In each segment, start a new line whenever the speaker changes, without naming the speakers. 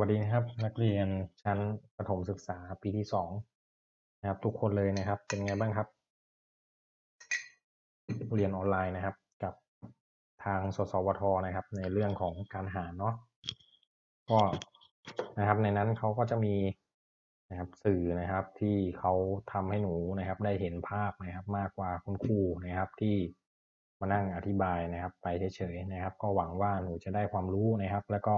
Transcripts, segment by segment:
วัสดีนะครับ นักเรียนชั้นประถมศึกษาปีที่สองนะครับ ทุกคนเลยนะครับ เป็นไงบ้างครับ เรียนออนไลน์นะครับ กับทางสสวทนะครับ ในเรื่องของการหารเนาะก็นะครับ ในนั้นเขาก็จะมีนะครับ สื่อนะครับ ที่เขาทำให้หนูนะครับ ได้เห็นภาพนะครับ มากกว่าคุณครูนะครับ ที่มานั่งอธิบายนะครับ ไปเฉยๆนะครับ ก็หวังว่าหนูจะได้ความรู้นะครับ แล้วก็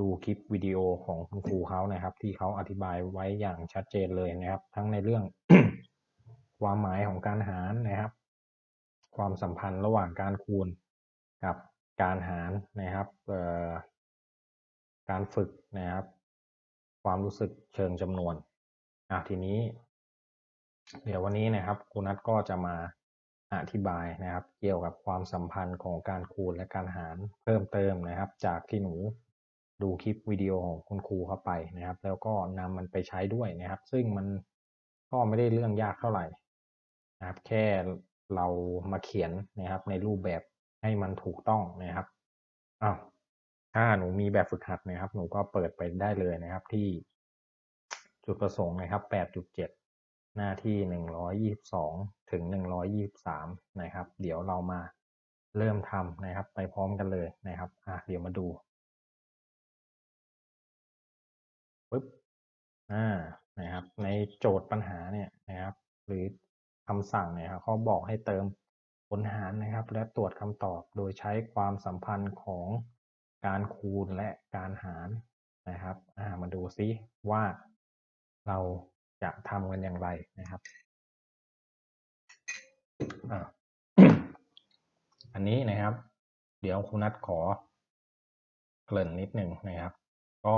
ดูคลิปวิดีโอของคุณครูเขานะครับ ที่เขาอธิบายไว้อย่างชัดเจนเลยนะครับ ทั้งในเรื่องความหมายของการหารนะครับ ความสัมพันธ์ระหว่างการคูณกับการหารนะครับการฝึกนะครับ ความรู้สึกเชิงจำนวนอะทีนี้ เดี๋ยววันนี้นะครับครูนัทก็จะมาอธิบายนะครับ เกี่ยวกับความสัมพันธ์ของการคูณและการหารเพิ่มเติมนะครับ จากที่หนู ดูคลิปวิดีโอของคุณครูเข้าไปนะครับ แล้วก็นำมันไปใช้ด้วยนะครับ ซึ่งมันก็ไม่ได้เรื่องยากเท่าไหร่นะครับ แค่เรามาเขียนนะครับ ในรูปแบบให้มันถูกต้องนะครับอ้าวถ้าหนูมีแบบฝึกหัดนะครับ หนูก็เปิดไปได้เลยนะครับ ที่จุดประสงค์นะครับ 8.7 หน้าที่ 122 ถึง 123 นะครับ เดี๋ยวเรามาเริ่มทำนะครับ ไปพร้อมกันเลยนะครับอะเดี๋ยวมาดู อ่านะครับ ในโจทย์ปัญหาเนี่ยนะครับ หรือคำสั่งเนี่ยครับเขาบอกให้เติมผลหารนะครับ และตรวจคำตอบโดยใช้ความสัมพันธ์ของการคูณและการหารนะครับอ่ามาดูซิว่าเราจะทำกันอย่างไรนะครับอันนี้นะครับ เดี๋ยวคุณนัทขอเกริ่นนิดหนึ่งนะครับ ก็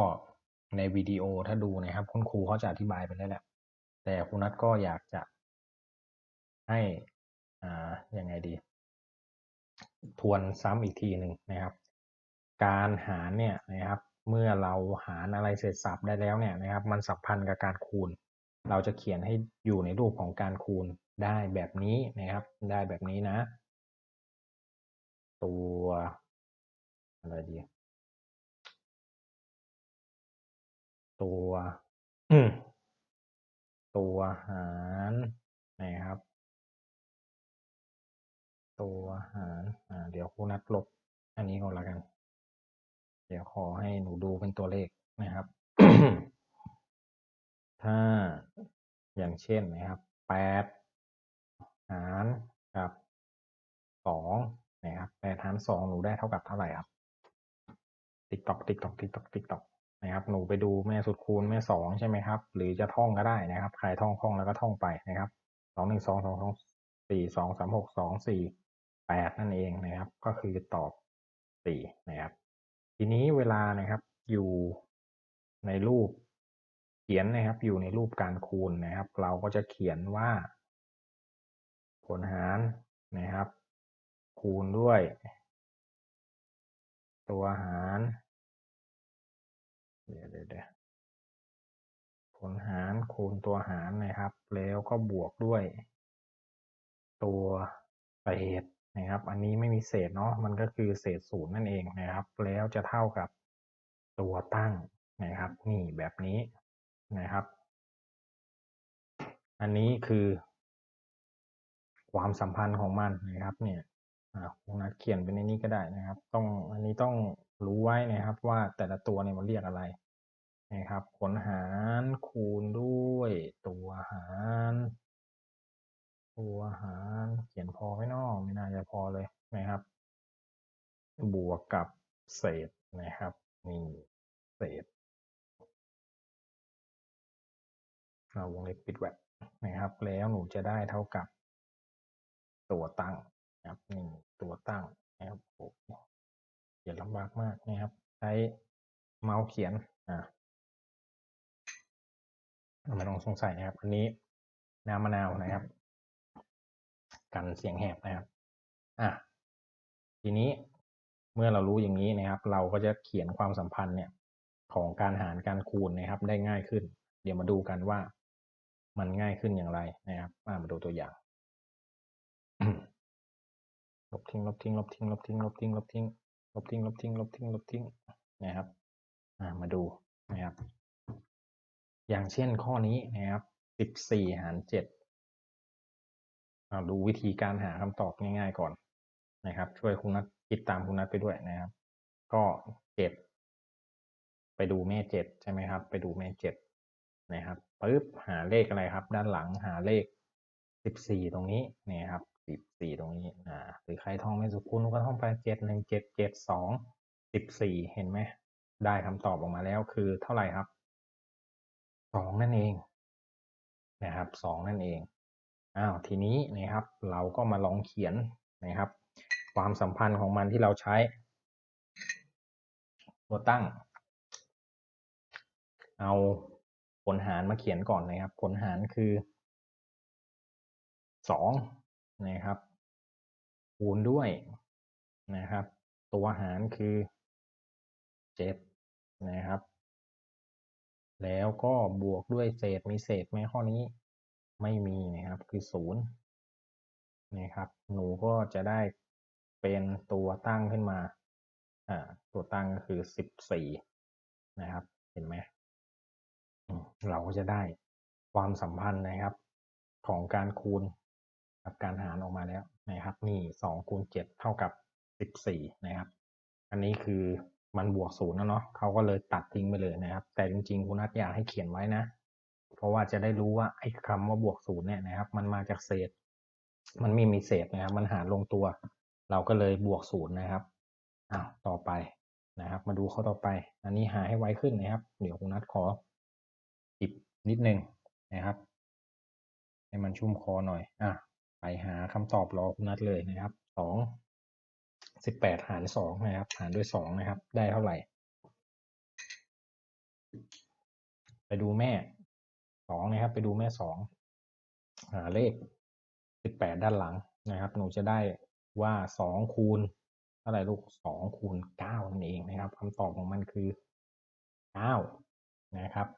ในวิดีโอถ้าดูนะครับ คุณครูเขาจะอธิบายไปแล้วแหละ แต่คุณนัทก็อยากจะให้อ่ายังไงดี ทวนซ้ำอีกทีหนึ่งนะครับ การหารเนี่ยนะครับ เมื่อเราหารอะไรเสร็จสับได้แล้วเนี่ยนะครับ มันสัมพันธ์กับการคูณ เราจะเขียนให้อยู่ในรูปของการคูณได้แบบนี้นะครับ ได้แบบนี้นะ ตัวอะไรดี ตัว ตัวหารนะครับ ตัวหารอ่าเดี๋ยวครูนัดลบ อันนี้ก่อนละกัน เดี๋ยวขอให้หนูดูเป็นตัวเลขนะครับ ถ้าอย่างเช่นนะครับแปดหารกับสองนะครับแปดหารสองหนูได้เท่ากับเท่าไหร่ครับ ติ๊กตอกติ๊กตอกติ๊กตอกติ๊กตอก นะครับ หนูไปดูแม่สุดคูณแม่สองใช่ไหมครับ หรือจะท่องก็ได้นะครับใครท่องท่องแล้วก็ท่องไปนะครับสองหนึ่งสองสองสองสี่สองสามหกสองสี่แปดนั่นเองนะครับ ก็คือตอบสี่นะครับ ทีนี้เวลานะครับอยู่ในรูปเขียนนะครับ อยู่ในรูปการคูณนะครับ เราก็จะเขียนว่า ผลหารนะครับ คูณด้วย ตัวหาร เดี๋ยวเดี๋ยวผลหารคูณตัวหารนะครับ แล้วก็บวกด้วย ตัวเศษนะครับ อันนี้ไม่มีเศษเนาะมันก็คือเศษศูนย์นั่นเองนะครับ แล้วจะเท่ากับตัวตั้งนะครับ นี่แบบนี้นะครับ อันนี้คือ ความสัมพันธ์ของมันนะครับ เนี่ยอ่าคุณนัดเขียนเป็นในนี้ก็ได้นะครับ ต้องอันนี้ต้อง รู้ไว้นะครับว่าแต่ละตัวเนี่ยมันเรียกอะไรนะครับผลหารคูณด้วยตัวหาร ตัวหารเขียนพอไหมนองไม่น่าจะพอเลยนะครับ บวกกับเศษนะครับนี่เศษเราวงเล็บปิดแวดนะครับ แล้วหนูจะได้เท่ากับตัวตั้งนะครับนี่ตัวตั้งนะครับเขียนลำบากมากนะครับ ใช้เมาส์เขียนอ่าไม่ต้องสงสัยนะครับ อันนี้น้ำมะนาวนะครับ กันเสียงแหบนะครับ อะทีนี้เมื่อเรารู้อย่างนี้นะครับ เราก็จะเขียนความสัมพันธ์เนี่ย ของการหารการคูณนะครับ ได้ง่ายขึ้น เดี๋ยวมาดูกันว่ามันง่ายขึ้นอย่างไรนะครับมาดูตัวอย่างลบทิ้งลบทิ้งลบทิ้งลบทิ้งลบทิ้งลบทิ้ง ลบทิ้งลบทิ้งลบทิ้งลบทิ้งนะครับมาดูนะครับ อย่างเช่นข้อนี้นะครับสิบสี่หารเจ็ดดูวิธีการหาคำตอบง่ายๆก่อนนะครับ ช่วยคุณนัทคิดตามคุณนัทไปด้วยนะครับ ก็เจ็ดไปดูแม่เจ็ดใช่ไหมครับ ไปดูแม่เจ็ดนะครับปึ๊บหาเลขอะไรครับ ด้านหลังหาเลขสิบสี่ตรงนี้นี่ครับ สิบสี่ตรงนี้อ่าหรือใครท่องไม่สุขุนก็ท่องไปเจ็ดหนึ่งเจ็ดเจ็ดสองสิบสี่เห็นไหมได้คำตอบออกมาแล้วคือเท่าไหร่ครับสองนั่นเองนะครับสองนั่นเองอ้าวทีนี้นะครับ เราก็มาลองเขียนนะครับ ความสัมพันธ์ของมันที่เราใช้ ตัวตั้ง เอาผลหารมาเขียนก่อนนะครับ ผลหารคือสอง นะครับ คูณด้วยนะครับ ตัวหารคือเจ็ดนะครับ แล้วก็บวกด้วยเศษมีเศษไหมข้อนี้ไม่มีนะครับคือศูนย์นะครับ หนูก็จะได้เป็นตัวตั้งขึ้นมาอ่าตัวตั้งก็คือสิบสี่นะครับ เห็นไหมเราก็จะได้ความสัมพันธ์นะครับของการคูณ กับการหารออกมาแล้วนะครับ นี่สองคูณเจ็ดเท่ากับสิบสี่นะครับ อันนี้คือมันบวกศูนย์แล้วเนาะเขาก็เลยตัดทิ้งไปเลยนะครับ แต่จริงๆคุณนัทอยากให้เขียนไว้นะ เพราะว่าจะได้รู้ว่าไอ้คำว่าบวกศูนย์เนี่ยนะครับ มันมาจากเศษ มันไม่มีเศษนะครับ มันหารลงตัว เราก็เลยบวกศูนย์นะครับอ้าวต่อไปนะครับ มาดูข้อต่อไป อันนี้หาให้ไวขึ้นนะครับ เดี๋ยวคุณนัทขอจิบนิดนึงนะครับ ให้มันชุ่มคอหน่อย อะ ไปหาคำตอบรอคุณนัดเลยนะครับสองสิบแปดหารสองนะครับ หารด้วยสองนะครับ ได้เท่าไหร่ ไปดูแม่สองนะครับ ไปดูแม่สองหาเลขสิบแปดด้านหลังนะครับ หนูจะได้ว่าสองคูณเท่าไหร่ลูกสองคูณเก้านั่นเองนะครับคำตอบของมันคือเก้านะครับ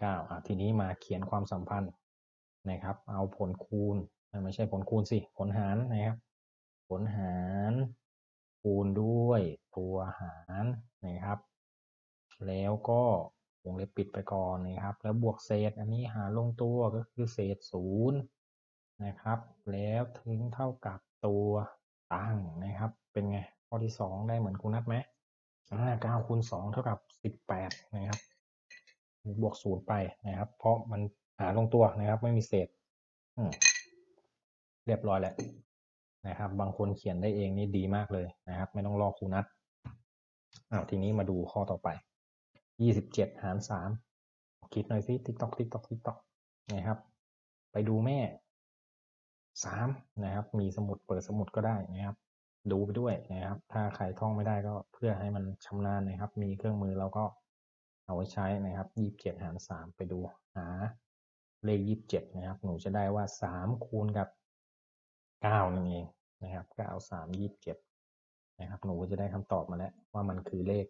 เก้าทีนี้มาเขียนความสัมพันธ์ นะครับ เอาผลคูณไม่ใช่ผลคูณสิผลหารนะครับ ผลหารคูณด้วยตัวหารนะครับ แล้วก็วงเล็บปิดไปก่อนนะครับ แล้วบวกเศษอันนี้หารลงตัวก็คือเศษศูนย์นะครับ แล้วถึงเท่ากับตัวตั้งนะครับ เป็นไงข้อที่สองได้เหมือนคุณนัดไหมอ่าเก้าคูณสองเท่ากับสิบแปดนะครับ บวกศูนย์ไปนะครับ เพราะมัน หาลงตัวนะครับ ไม่มีเศษเรียบร้อยแล้วนะครับ บางคนเขียนได้เองนี่ดีมากเลยนะครับ ไม่ต้องรอครูนัดอ้าวทีนี้มาดูข้อต่อไปยี่สิบเจ็ดหารสามคิดหน่อยสิติ๊กตอกติ๊กตอกติ๊กตอกนะครับ ไปดูแม่สามนะครับ มีสมุดเปิดสมุดก็ได้นะครับ ดูไปด้วยนะครับ ถ้าใครท่องไม่ได้ก็เพื่อให้มันชำนาญนะครับ มีเครื่องมือเราก็เอาไว้ใช้นะครับยี่สิบเจ็ดหารสามไปดูหา เลขยี่สิบเจ็ดนะครับ หนูจะได้ว่าสามคูณกับเก้านั่นเองนะครับเก้าสามยี่สิบเจ็ดนะครับ หนูจะได้คำตอบมาแล้วว่ามันคือเลข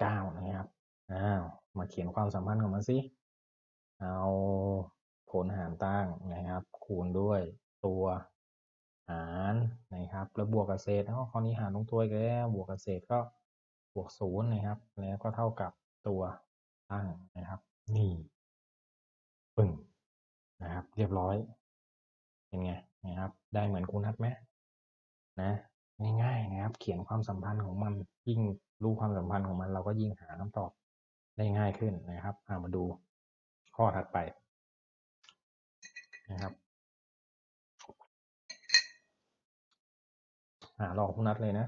เก้านะครับอ้าวมาเขียนความสัมพันธ์ของมันสิเอาผลหารตั้งนะครับ คูณด้วยตัวหารนะครับ แล้วบวกกับเศษแล้วข้อนี้หารลงตัวอีกแล้วบวกกับเศษก็บวกศูนย์นะครับ แล้วก็เท่ากับตัวตั้งนะครับ นี่ ปึ้งนะครับ เรียบร้อย เป็นไงนะครับ ได้เหมือนคุณนัดไหมนะ ง่ายๆนะครับ เขียนความสัมพันธ์ของมันยิ่งรู้ความสัมพันธ์ของมัน เราก็ยิ่งหาคำตอบได้ง่ายขึ้นนะครับามาดูข้อถัดไปนะครับหาลอกคุณนัดเลยนะ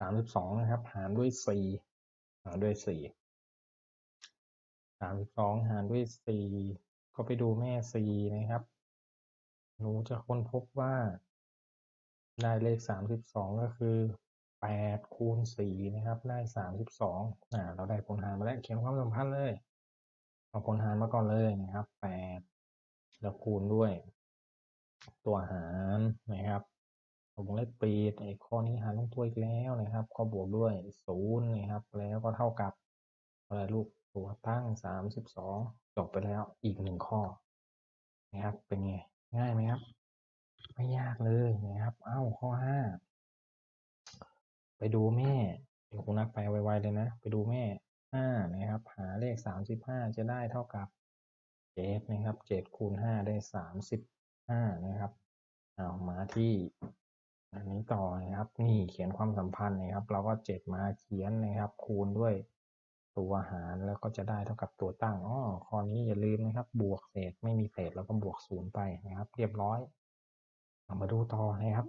สามสิบสองนะครับ หารด้วยสี่หารด้วยสี่สามสิบสองหารด้วยสี่ ก็ไปดูแม่สี่นะครับ หนูจะค้นพบว่า ได้เลขสามสิบสองก็คือแปดคูณสี่นะครับ ได้สามสิบสองอ่าเราได้ผลหารมาแล้ว เขียนความสัมพันธ์เลย เอาผลหารมาก่อนเลยนะครับแปดแล้วคูณด้วย ตัวหารนะครับวงเล็บปิดไอ้ข้อนี้หารลงตัวอีกแล้วนะครับ ก็บวกด้วยศูนย์นะครับ แล้วก็เท่ากับอะไรลูกตัวตั้งสามสิบสอง จบไปแล้วอีกหนึ่งข้อนะครับ เป็นไงง่ายไหมครับ ไม่ยากเลยนะครับ เอ้าข้อห้าไปดูแม่เดี๋ยวคุณนักไปไวๆเลยนะ ไปดูแม่ห้านะครับ หาเลขสามสิบห้าจะได้เท่ากับเจ็ดนะครับเจ็ดคูณห้าได้สามสิบห้านะครับเอามาที่อันนี้ต่อนะครับ นี่เขียนความสัมพันธ์นะครับ เราก็เจ็ดมาเขียนนะครับ คูณด้วย ตัวหารแล้วก็จะได้เท่ากับตัวตั้งอ๋อข้อนี้อย่าลืมนะครับ บวกเศษไม่มีเศษแล้วก็บวกศูนย์ไปนะครับ เรียบร้อยเอามาดูต่อนะครับ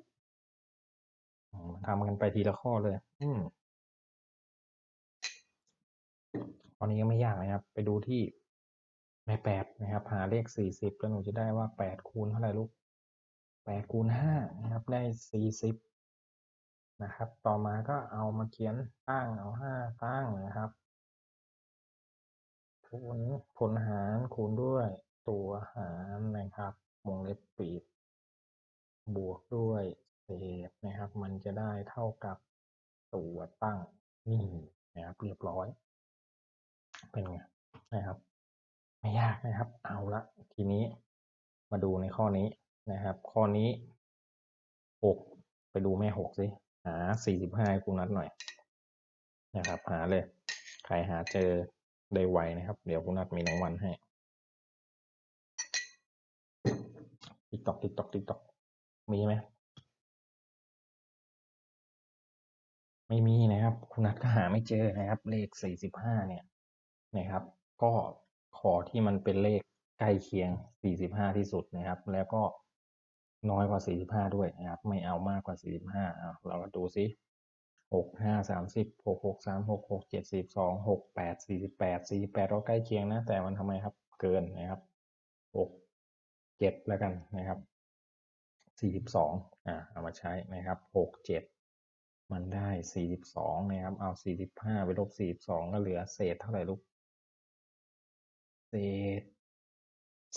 ทำกันไปทีละข้อเลย อืมข้อนี้ก็ไม่ยากนะครับ ไปดูที่ในแปดนะครับ หาเลขสี่สิบแล้วหนูจะได้ว่าแปดคูณเท่าไหร่ลูกแปดคูณห้านะครับ ได้สี่สิบนะครับ ต่อมาก็เอามาเขียนตั้งเอาห้าตั้งนะครับ คูณผลหารคูณด้วยตัวหารนะครับวงเล็บปิด บวกด้วยเศษนะครับ มันจะได้เท่ากับตัวตั้งนี่นะครับเรียบร้อย เป็นไงนะครับ ไม่ยากนะครับ เอาละทีนี้มาดูในข้อนี้นะครับ ข้อนี้หกไปดูแม่หกสิหาสี่สิบห้าคูนัดหน่อยนะครับ หาเลย ใครหาเจอ ได้ไวนะครับ เดี๋ยวคุณนัดมีรางวัลให้ติ๊กตอกติ๊กตอกติ๊กตอกมีไหมไม่มีนะครับ คุณนัทก็หาไม่เจอนะครับ เลขสี่สิบห้าเนี่ยนะครับ ก็ขอที่มันเป็นเลขใกล้เคียงสี่สิบห้าที่สุดนะครับ แล้วก็น้อยกว่าสี่สิบห้าด้วยนะครับ ไม่เอามากกว่าสี่สิบห้าเอาเราก็ดูซิ หกห้าสามสิบหกหกสามหกหกเจ็ดสิบสองหกแปดสี่สิบแปดสี่สิบแปดก็ใกล้เคียงนะ แต่มันทำไมครับ เกินนะครับหกเจ็ดแล้วกันนะครับสี่สิบสองอ่าเอามาใช้นะครับหกเจ็ดมันได้สี่สิบสองนะครับ เอาสี่สิบห้าไปลบสี่สิบสองก็เหลือเศษเท่าไหร่ลูกเศษ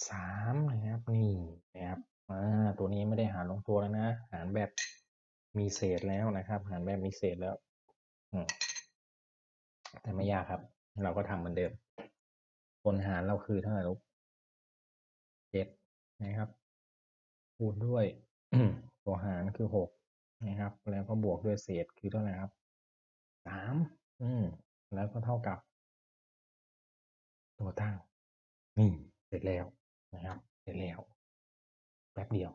สามนะครับนี่นะครับอ่าตัวนี้ไม่ได้หารลงตัวแล้วนะ หารแบบ มีเศษแล้วนะครับ หารแบบมีเศษแล้วแต่ไม่ยากครับ เราก็ทำเหมือนเดิมผลหารเราคือเท่าไหร่ลูกเจ็ดนะครับ คูณด้วยตัวหารคือหกนะครับ แล้วก็บวกด้วยเศษคือเท่าไหร่ครับสามอืม แล้วก็เท่ากับ ตัวตั้งนี่เสร็จแล้วนะครับ เสร็จแล้ว แป๊บเดียว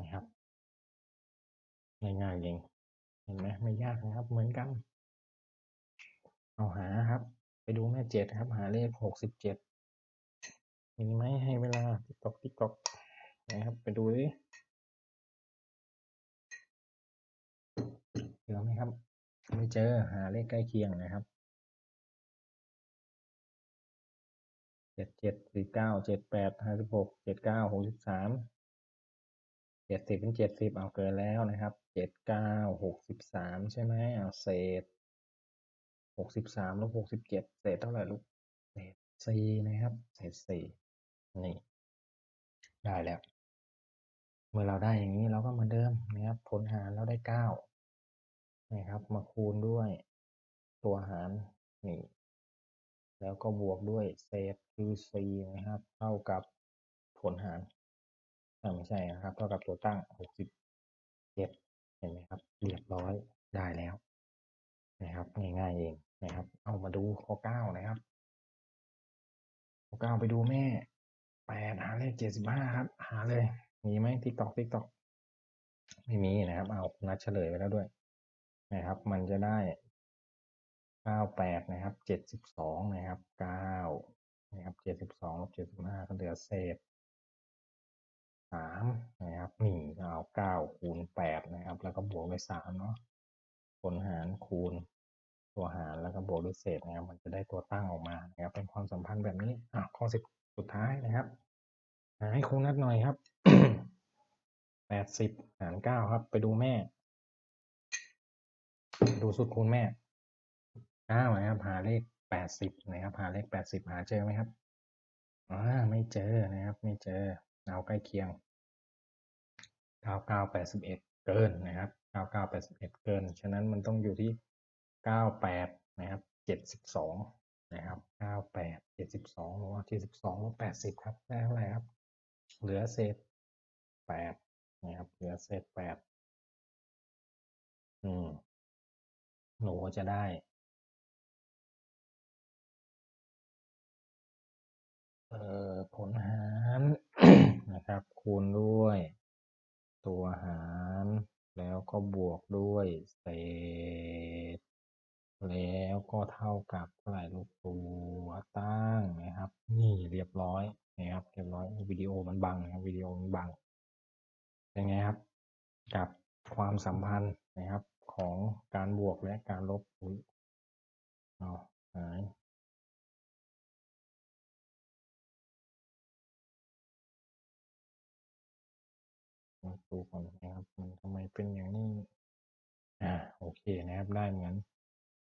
นะครับ ง่ายๆเองเห็นไหมไม่ยากนะครับ เหมือนกัน เอาหาครับ ไปดูแม่เจ็ดครับ หาเลขหกสิบเจ็ดมีไหมให้เวลาติ๊กตอกติ๊กตอกนะครับ ไปดูดิเจอไหมครับ ไม่เจอหาเลขใกล้เคียงนะครับเจ็ดเจ็ดสี่เก้าเจ็ดแปดห้าสิบหกเจ็ดเก้าหกสิบสามเจ็ดสิบเป็นเจ็ดสิบเอาเกินแล้วนะครับ เจ็ดเก้าหกสิบสามใช่ไหมเอาเศษหกสิบสามลบหกสิบเจ็ดเศษเท่าไหร่ลูกเศษสี่นะครับ เศษสี่นี่ ได้แล้ว เมื่อเราได้อย่างนี้เราก็เหมือนเดิมนะครับผลหารเราได้เก้านะครับ มาคูณด้วยตัวหารนี่แล้วก็บวกด้วยเศษคือ c นะครับ เท่ากับผลหารอ่าไม่ใช่นะครับ เท่ากับตัวตั้ง 67เห็นไหมครับเรียบร้อยได้แล้วนะครับง่ายๆเองนะครับ เอามาดูข้อ9นะครับข้อ9ไปดูแม่8หาเลข75ครับ หาเลย มีไหมติ๊กตอกติ๊กตอกไม่มีนะครับ เอานัดเฉลยไปแล้วด้วย นะครับ มันจะได้เก้าแปดนะครับเจ็ดสิบสองนะครับเก้านะครับเจ็ดสิบสองลบเจ็ดสิบห้าก็เหลือเศษ สามนะครับนี่เอาเก้าคูณแปดนะครับ แล้วก็บวกด้วยสามเนาะผลหารคูณตัวหารแล้วก็บวกด้วยเศษนะครับ มันจะได้ตัวตั้งออกมานะครับ เป็นความสัมพันธ์แบบนี้อะข้อสิบสุดท้ายนะครับหาให้ครูนัดหน่อยครับแปดสิบหารเก้าครับ ไปดูแม่ ดูสูตรคูณแม่เก้านะครับหาเลขแปดสิบนะครับหาเลขแปดสิบหาเจอไหมครับอ่าไม่เจอนะครับ ไม่เจอ เอาใกล้เคียงเก้าเกินนะครับเก้าเกิน ฉะนั้นมันต้องอยู่ที่เก้าแปดนะครับเจ็ดสิบสองนะครับเก้าแปดเจ็ดสิบสองหรือว่าเจ็ดสิบสองลบแปดสิบครับ ได้เท่าไหร่ครับ เหลือเศษแปดนะครับ เหลือเศษแปดอืม หนูจะได้เอ่อผลหาร นะครับ คูณด้วย ตัวหาร แล้วก็บวกด้วยเศษ แล้วก็เท่ากับเท่าไหร่ลูกตัวตั้งนะครับ นี่เรียบร้อยนะครับเรียบร้อยวิดีโอมันบังนะครับวิดีโอมันบังเป็นไงครับ กับความสัมพันธ์นะครับของการบวกและการลบอุ๊ยเอาหาย ดูก่อนนะครับ มันทำไมเป็นอย่างนี้ อ่า โอเคนะครับ ได้เหมือน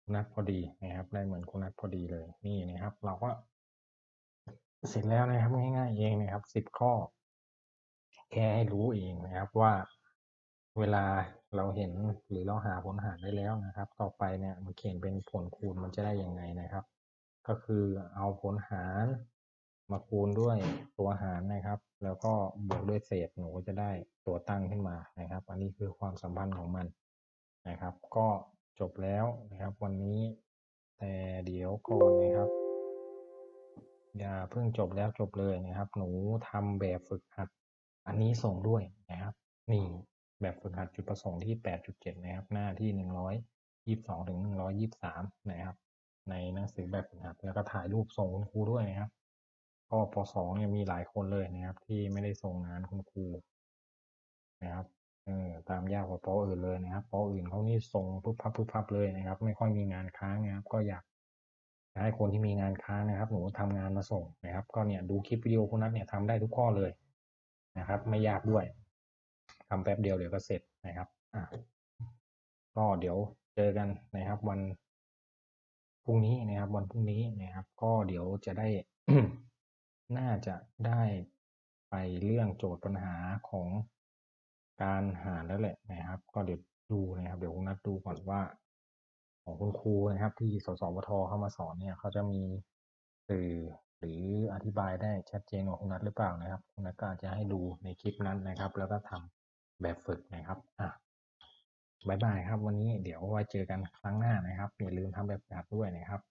คุณนัทพอดีนะครับ ได้เหมือนคุณนัทพอดีเลย นี่นะครับ เราก็ เสร็จแล้วนะครับ ง่ายๆเองนะครับสิบข้อ แค่ให้รู้เองนะครับว่าเวลาเราเห็นหรือเราหาผลหารได้แล้วนะครับ ต่อไปเนี่ยมันเขียนเป็นผลคูณมันจะได้ยังไงนะครับ ก็คือเอาผลหาร มาคูณด้วยตัวหารนะครับ แล้วก็บวกด้วยเศษหนูก็จะได้ตัวตั้งขึ้นมานะครับ อันนี้คือความสัมพันธ์ของมันนะครับ ก็จบแล้วนะครับ วันนี้แต่เดี๋ยวก่อนนะครับอย่าเพิ่งจบแล้วจบเลยนะครับ หนูทำแบบฝึกหัด อันนี้ส่งด้วยนะครับ นี่แบบฝึกหัดจุดประสงค์ที่ 8.7 นะครับ หน้าที่ 122 ถึง 123 นะครับ ในหนังสือแบบฝึกหัดแล้วก็ถ่ายรูปส่งคุณครูด้วยนะครับ ก็ป .2 เนี่ยมีหลายคนเลยนะครับ ที่ไม่ได้ส่งงานคุณครูนะครับเออตามยากกว่าปอื่นเลยนะครับปอื่นเขานี่ส่งปุ๊บพับปุ๊บพับเลยนะครับ ไม่ค่อยมีงานค้างนะครับ ก็อยากให้คนที่มีงานค้างนะครับ หนูทำงานมาส่งนะครับ ก็เนี่ยดูคลิปวิดีโอคุณนัทเนี่ยทำได้ทุกข้อเลยนะครับ ไม่ยากด้วยทำแป๊บเดียวเดี๋ยวก็เสร็จนะครับอะก็เดี๋ยวเจอกันนะครับวันพรุ่งนี้นะครับ วันพรุ่งนี้นะครับ ก็เดี๋ยวจะได้ น่าจะได้ไปเรื่องโจทย์ปัญหาของการหารแล้วแหละนะครับ ก็เดี๋ยวดูนะครับเดี๋ยวคุณนัดดูก่อนว่า ของคุณครูนะครับ ที่สสวทเข้ามาสอนเนี่ยเขาจะมีสื่อหรืออธิบายได้ชัดเจนกว่าคุณนัทหรือเปล่านะครับคุณนัทก็อาจจะให้ดูในคลิปนั้นนะครับ แล้วก็ทำแบบฝึกนะครับอะบายบายครับ วันนี้เดี๋ยวไว้เจอกันครั้งหน้านะครับอย่าลืมทำแบบฝึกด้วยนะครับ